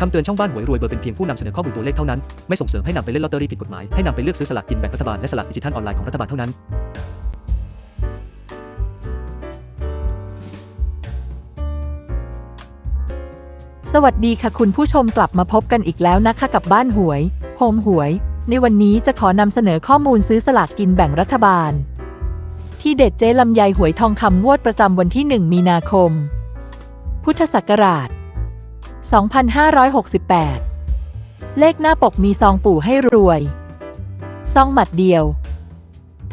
คำเตือนช่องบ้านหวยรวยเบอร์เป็นเพียงผู้นำเสนอข้อมูลตัวเลขเท่านั้น ไม่ส่งเสริมให้นำไปเล่นลอตเตอรี่ผิดกฎหมาย ให้นำไปเลือกซื้อสลากกินแบ่งรัฐบาลและสลากดิจิทัลออนไลน์ของรัฐบาลเท่านั้น สวัสดีค่ะคุณผู้ชมกลับมาพบกันอีกแล้วนะคะกับบ้านหวยโฮมหวย ในวันนี้จะขอนำเสนอข้อมูลซื้อสลากกินแบ่งรัฐบาล ที่เด็ดเจ๊ลำไยหวยทองคำงวดประจำวันที่ 1 มีนาคม พุทธศักราช 2568 เลขหน้าปกมีซองปู่ให้รวย ซองหมัดเดียว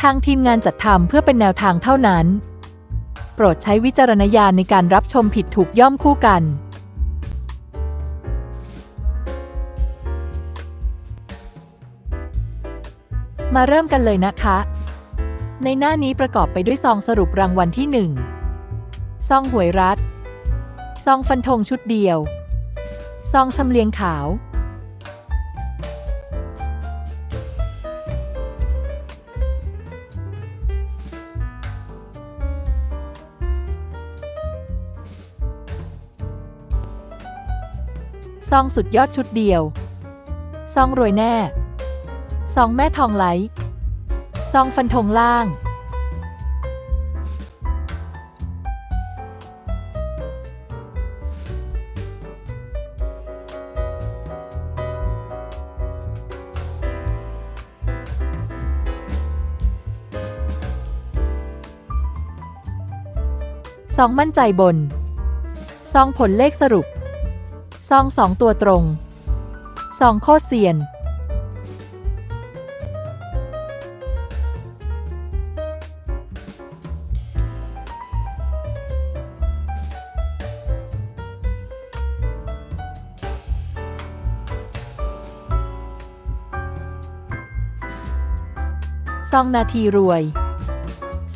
ทางทีมงานจัดทำเพื่อเป็นแนวทางเท่านั้น โปรดใช้วิจารณญาณในการรับชมผิดถูกย่อมคู่กัน มาเริ่มกันเลยนะคะ ในหน้านี้ประกอบไปด้วยซองสรุปรางวัลที่ 1 ซองหวยรัฐซองฟันธงชุดเดียว ซองชำเลียงขาว ซองสุดยอดชุดเดียว ซองรวยแน่ ซองแม่ทองไหล ซองฟันธงล่าง ซองมั่นใจบนซองผลเลขสรุปซองสองตัวตรงซองโคตรเซียนซองนาทีรวย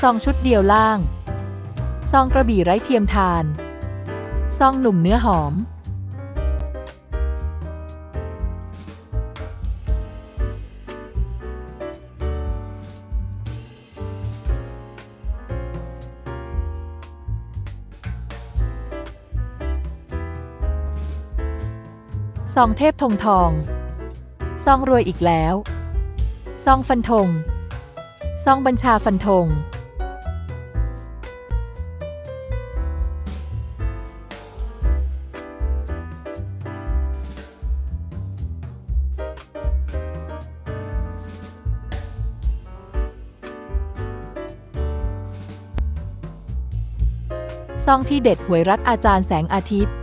ซองชุดเดียวล่าง ซองกระบี่ไร้เทียมทาน ซองหนุ่มเนื้อหอม ซองเทพธงทอง ซองรวยอีกแล้ว ซองฟันธง ซองบัญชาฟันธง องที่เด็ดหวยรัฐอาจารย์แสงอาทิตย์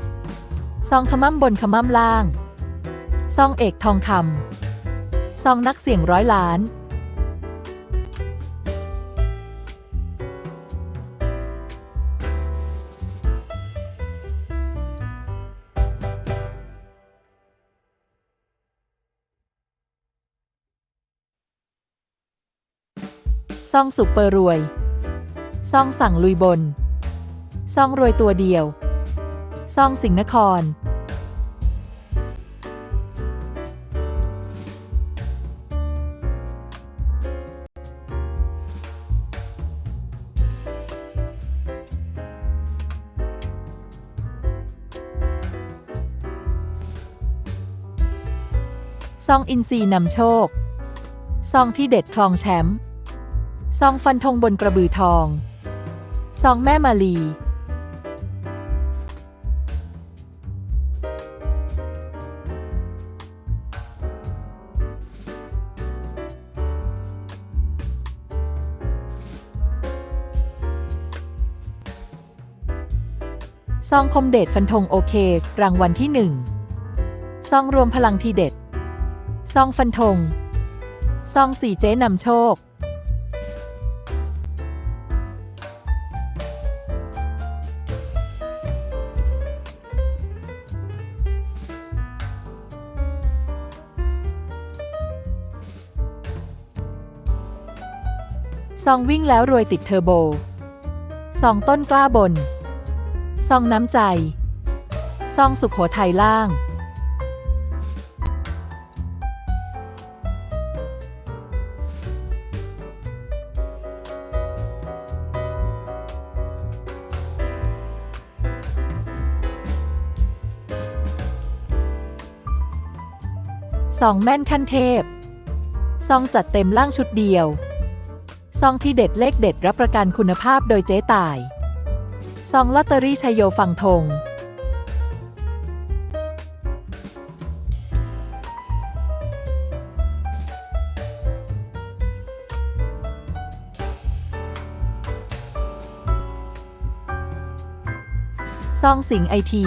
ซองขมั่มบนขมั่มล่าง ซองเอกทองคำ ซองนักเสี่ยงร้อยล้าน ซองสุปเปอร์รวย ซองสั่งลุยบน ซองรวยตัวเดียวซองสิงห์นครซองอินซีนำโชค ซองที่เด็ดคลองแชมป์ ซองฟันธงบนกระบือทอง ซองแม่มาลี ซองคมเดชฟันธงโอเค รางวัลที่หนึ่งซองรวมพลังทีเด็ด ซองฟันธง ซองสี่เจ๊นำโชค ซองวิ่งแล้วรวยติดเทอร์โบ ซองต้นกล้าบน ซองน้ำใจ ซองสุขโขทัยล่าง ซองแม่นขั้นเทพ ซองจัดเต็มล่างชุดเดียว ซองที่เด็ดเลขเด็ดรับประกันคุณภาพโดยเจ๊ต่าย ซองลอตเตอรี่ชัยโยฝั่งธงซองสิงไอที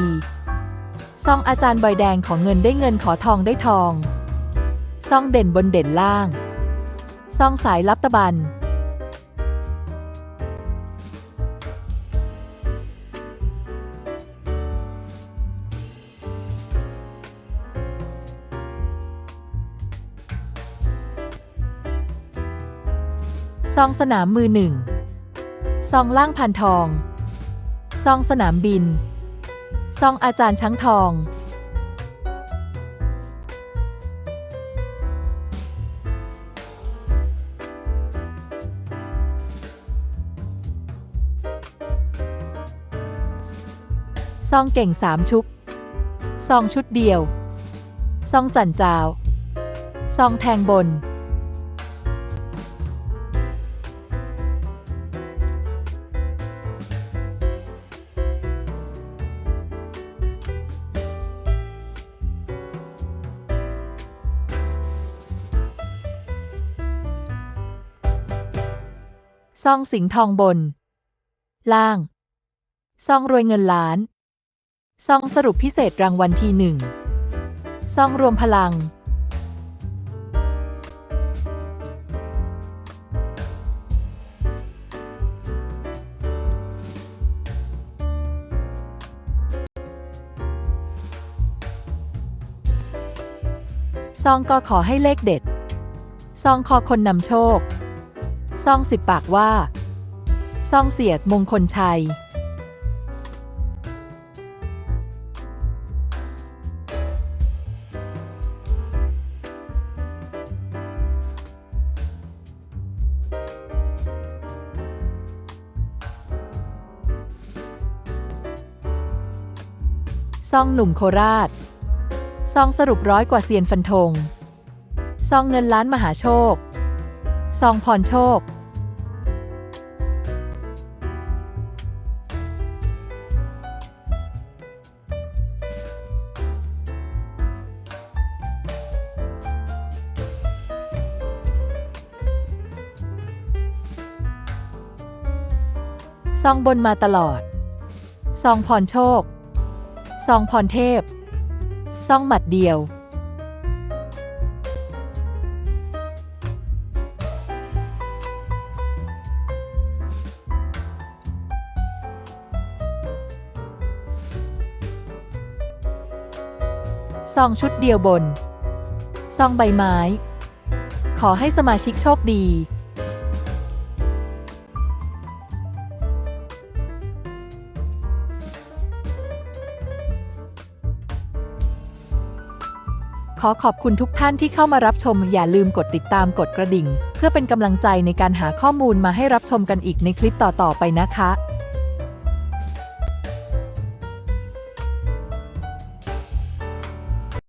ซองอาจารย์บอยแดงขอเงินได้เงินขอทองได้ทอง ซองเด่นบนเด่นล่าง ซองสายลับตะบัน ซองสนามมือหนึ่งซองล่างพันทอง ซองสนามบิน ซองอาจารย์ช้างทอง ซองเก่งสามชุบ ซองชุดเดียว ซองจันจาว ซองแทงบน ซองสิงทองบน ล่าง ซองรวยเงินล้าน ซองสรุปพิเศษรางวัลที่หนึ่ง ซองรวมพลัง ซองก็ขอให้เลขเด็ด ซองคอคนนำโชค ซองสิบปากว่าซองเสียดมงคลชัยซองหนุ่มโคราชซองสรุปร้อยกว่าเซียนฟันธงซองเงินล้านมหาโชคซองพรโชค ซองบนมาตลอด ซองพรโชค ซองพรเทพ ซองหมัดเดียว ซองชุดเดียวบน ซองใบไม้ ขอให้สมาชิกโชคดี ขอขอบคุณทุกท่านที่เข้ามารับชม อย่าลืมกดติดตามกดกระดิ่ง เพื่อเป็นกำลังใจในการหาข้อมูลมาให้รับชมกันอีกในคลิปต่อๆไปนะคะ